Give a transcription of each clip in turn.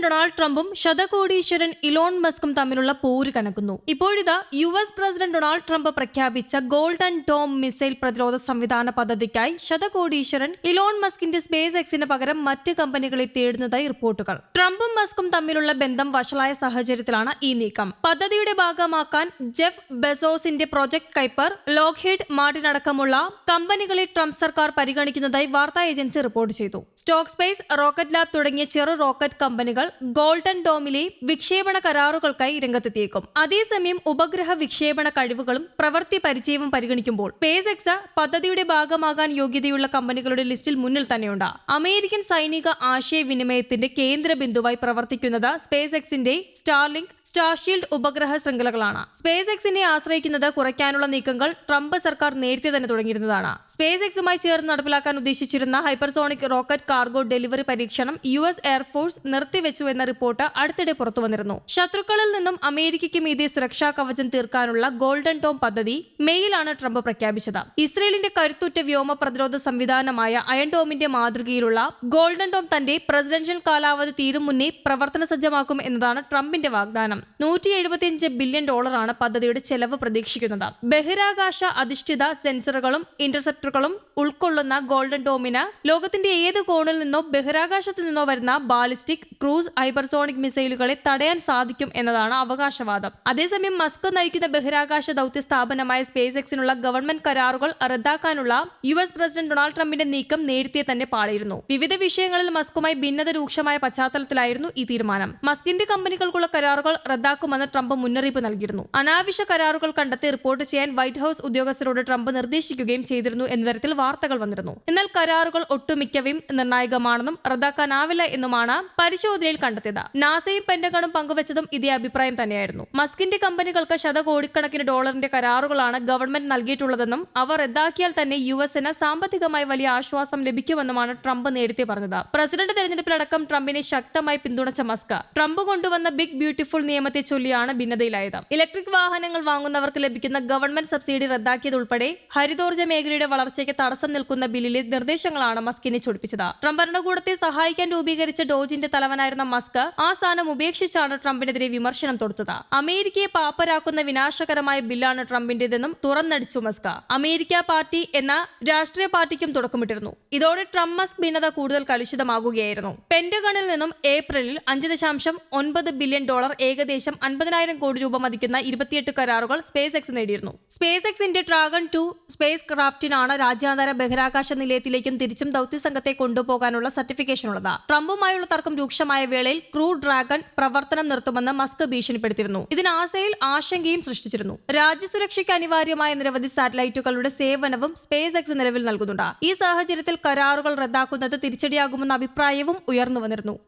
President Donald ട്രംപും ശതകോടീശ്വരൻ Elon മസ്കും തമ്മിലുള്ള പോര് കനക്കുന്നു. ഇപ്പോഴിതാ U S president Donald Trump പ്രഖ്യാപിച്ച ഗോൾഡൻ ടോം മിസൈൽ പ്രതിരോധ സംവിധാന പദ്ധതിക്കായി ശതകോടീശ്വരൻ ഇലോൺ മസ്കിന്റെ സ്പേസ് എക്സിന് പകരം മറ്റ് കമ്പനികളെ തേടുന്നതായി റിപ്പോർട്ടുകൾ. ട്രംപും മസ്കും തമ്മിലുള്ള ബന്ധം വഷളായ സാഹചര്യത്തിലാണ് ഈ നീക്കം. പദ്ധതിയുടെ ഭാഗമാക്കാൻ ജെഫ് ബെസോസിന്റെ പ്രൊജക്ട് കൈപ്പർ ലോക്ഹീഡ് മാർട്ടിൻ അടക്കമുള്ള കമ്പനികളെ ട്രംപ് സർക്കാർ പരിഗണിക്കുന്നതായി വാർത്താ ഏജൻസി റിപ്പോർട്ട് ചെയ്തു. സ്റ്റോക്ക് സ്പേസ് റോക്കറ്റ് ലാബ് തുടങ്ങിയ ചെറു റോക്കറ്റ് കമ്പനികൾ ഗോൾഡൻ ഡോമിലെ വിക്ഷേപണ കരാറുകൾക്കായി രംഗത്തെത്തിയേക്കും. അതേസമയം ഉപഗ്രഹ വിക്ഷേപണ കഴിവുകളും പ്രവൃത്തി പരിചയവും പരിഗണിക്കുമ്പോൾ സ്പേസ് എക്സ പദ്ധതിയുടെ ഭാഗമാകാൻ യോഗ്യതയുള്ള കമ്പനികളുടെ ലിസ്റ്റിൽ മുന്നിൽ തന്നെയുണ്ട്. അമേരിക്കൻ സൈനിക ആശയവിനിമയത്തിന്റെ കേന്ദ്ര ബിന്ദുവായി പ്രവർത്തിക്കുന്നത് സ്പേസ് എക്സിന്റെ സ്റ്റാർലിങ്ക് സ്റ്റാർഷീൽഡ് ഉപഗ്രഹ ശൃംഖലകളാണ്. സ്പേസ് എക്സിനെ ആശ്രയിക്കുന്നത് കുറയ്ക്കാനുള്ള നീക്കങ്ങൾ ട്രംപ് സർക്കാർ നേരത്തെ തന്നെ തുടങ്ങിയിരുന്നതാണ്. സ്പേസ് എക്സുമായി ചേർന്ന് നടപ്പിലാക്കാൻ ഉദ്ദേശിച്ചിരുന്ന ഹൈപ്പർസോണിക് റോക്കറ്റ് കാർഗോ ഡെലിവറി പരീക്ഷണം യു എസ് എയർഫോഴ്സ് നിർത്തിവെച്ചു എന്ന റിപ്പോർട്ട് അടുത്തിടെ പുറത്തു വന്നിരുന്നു ശത്രുക്കളിൽ നിന്നും അമേരിക്കയ്ക്ക് മീതെ സുരക്ഷാ കവചം തീർക്കാനുള്ള ഗോൾഡൻ ടോം പദ്ധതി മെയ്യിലാണ് ട്രംപ് പ്രഖ്യാപിച്ചത്. ഇസ്രയേലിന്റെ കരുത്തുറ്റ വ്യോമ പ്രതിരോധ സംവിധാനമായ അയൺ ഡോമിന്റെ മാതൃകയിലുള്ള ഗോൾഡൻ ടോം തന്റെ പ്രസിഡൻഷ്യൽ കാലാവധി തീരും മുന്നേ പ്രവർത്തന സജ്ജമാക്കും എന്നതാണ് ട്രംപിന്റെ വാഗ്ദാനം. നൂറ്റി എഴുപത്തിയഞ്ച് ബില്യൺ ഡോളറാണ് പദ്ധതിയുടെ ചെലവ് പ്രതീക്ഷിക്കുന്നത്. ബഹിരാകാശ അധിഷ്ഠിത സെൻസറുകളും ഇന്റർസെപ്റ്ററുകളും ഉൾക്കൊള്ളുന്ന ഗോൾഡൻ ഡോമിന് ലോകത്തിന്റെ ഏത് കോണിൽ നിന്നോ ബഹിരാകാശത്തു നിന്നോ വരുന്ന ബാലിസ്റ്റിക് ക്രൂസ് ഹൈപ്പർസോണിക് മിസൈലുകളെ തടയാൻ സാധിക്കും എന്നതാണ് അവകാശവാദം. അതേസമയം മസ്ക് നയിക്കുന്ന ബഹിരാകാശ ദൌത്യ സ്ഥാപനമായ സ്പേസ് എക്സിനുള്ള ഗവൺമെന്റ് കരാറുകൾ റദ്ദാക്കാനുള്ള യു എസ് പ്രസിഡന്റ് ഡൊണാൾഡ് ട്രംപിന്റെ നീക്കം നേരത്തെ തന്നെ പാളിയിരുന്നു. വിവിധ വിഷയങ്ങളിൽ മസ്കുമായി ഭിന്നത രൂക്ഷമായ പശ്ചാത്തലത്തിലായിരുന്നു ഈ തീരുമാനം. മസ്കിന്റെ കമ്പനികൾക്കുള്ള കരാറുകൾ റദ്ദാക്കുമെന്ന് ട്രംപ് മുന്നറിയിപ്പ് നൽകിയിരുന്നു. അനാവശ്യ കരാറുകൾ കണ്ടെത്തി റിപ്പോർട്ട് ചെയ്യാൻ വൈറ്റ് ഹൌസ് ഉദ്യോഗസ്ഥരോട് ട്രംപ് നിർദ്ദേശിക്കുകയും ചെയ്തിരുന്നു എന്ന തരത്തിൽ വാർത്തകൾ വന്നിരുന്നു. എന്നാൽ കരാറുകൾ ഒട്ടുമിക്കവയും നിർണായകമാണെന്നും റദ്ദാക്കാനാവില്ല എന്നുമാണ് പരിശോധനയിൽ കണ്ടെത്തിയത്. നാസയും പെന്റഗണും പങ്കുവച്ചതും ഇതേ അഭിപ്രായം തന്നെയായിരുന്നു. മസ്കിന്റെ കമ്പനികൾക്ക് ശതകോടിക്കണക്കിന് ഡോളറിന്റെ കരാറുകളാണ് ഗവൺമെന്റ് നൽകിയിട്ടുള്ളതെന്നും അവർ റദ്ദാക്കിയാൽ തന്നെ യു എസിന് സാമ്പത്തികമായി വലിയ ആശ്വാസം ലഭിക്കുമെന്നുമാണ് ട്രംപ് നേരത്തെ പറഞ്ഞത്. പ്രസിഡന്റ് തെരഞ്ഞെടുപ്പിലടക്കം ട്രംപിനെ ശക്തമായി പിന്തുണച്ച മസ്ക് ട്രംപ് കൊണ്ടുവന്ന ബിഗ് ബ്യൂട്ടിഫുൾ നിയമത്തെ ചൊല്ലിയാണ് ഭിന്നതയിലായത്. ഇലക്ട്രിക് വാഹനങ്ങൾ വാങ്ങുന്നവർക്ക് ലഭിക്കുന്ന ഗവൺമെന്റ് സബ്സിഡി റദ്ദാക്കിയതുൾപ്പെടെ ഹരിതോർജ മേഖലയുടെ വളർച്ചയ്ക്ക് തടസ്സം നിൽക്കുന്ന ബില്ലിലെ നിർദ്ദേശങ്ങളാണ് മസ്കിനെ ചൊടിപ്പിച്ചത്. ട്രംപ് ഭരണകൂടത്തെ സഹായിക്കാൻ രൂപീകരിച്ച ഡോജിന്റെ തലവനായിരുന്ന മസ്ക് ആ സ്ഥാനം ഉപേക്ഷിച്ചാണ് ട്രംപിനെതിരെ വിമർശനം തൊടുത്തത്. അമേരിക്കയെ പാപ്പരാക്കുന്ന വിനാശകരമായ ബില്ലാണ് ട്രംപിന്റേതെന്നും തുറന്നടിച്ചു മസ്ക്. അമേരിക്ക പാർട്ടി എന്ന രാഷ്ട്രീയ പാർട്ടിക്കും തുടക്കമിട്ടിരുന്നു. ഇതോടെ ട്രംപ് മസ്ക് ഭിന്നത കൂടുതൽ കലുഷിതമാകുകയായിരുന്നു. പെന്റഗണിൽ നിന്നും ഏപ്രിലിൽ അഞ്ച് ദശാംശം ഒൻപത് ബില്യൺ ഡോളർ ഏകദേശം അൻപതിനായിരം കോടി രൂപ മതിക്കുന്ന ഇരുപത്തിയെട്ട് കരാറുകൾ സ്പേസ് എക്സ് നേടിയിരുന്നു. സ്പേസ് എക്സിന്റെ ഡ്രാഗൺ ടു സ്പേസ് ക്രാഫ്റ്റിനാണ് രാജ്യാന്തര ബഹിരാകാശ നിലയത്തിലേക്കും തിരിച്ചും ദൗത്യസംഘത്തെ കൊണ്ടുപോകാനുള്ള സർട്ടിഫിക്കേഷൻ ഉള്ളത് ട്രംപുമായുള്ള തർക്കം രൂക്ഷമായ വേളയിൽ ക്രൂ ഡ്രാഗൺ പ്രവർത്തനം നിർത്തുമെന്ന് മസ്ക് ഭീഷണിപ്പെടുത്തിയിരുന്നു. ഇതിന് ആസയിൽ ആശങ്കയും സൃഷ്ടിച്ചിരുന്നു. രാജ്യസുരക്ഷയ്ക്ക് അനിവാര്യമായ നിരവധി സാറ്റലൈറ്റുകളുടെ സേവനവും സ്പേസ് എക്സ് നിലവിൽ നൽകുന്നുണ്ട്. ഈ സാഹചര്യത്തിൽ കരാറുകൾ റദ്ദാക്കുന്നത് തിരിച്ചടിയാകുമെന്ന അഭിപ്രായവും ഉയർന്നു വന്നിരുന്നു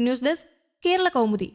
ന്യൂസ് ഡെസ്ക് കേരള കൗമുദി.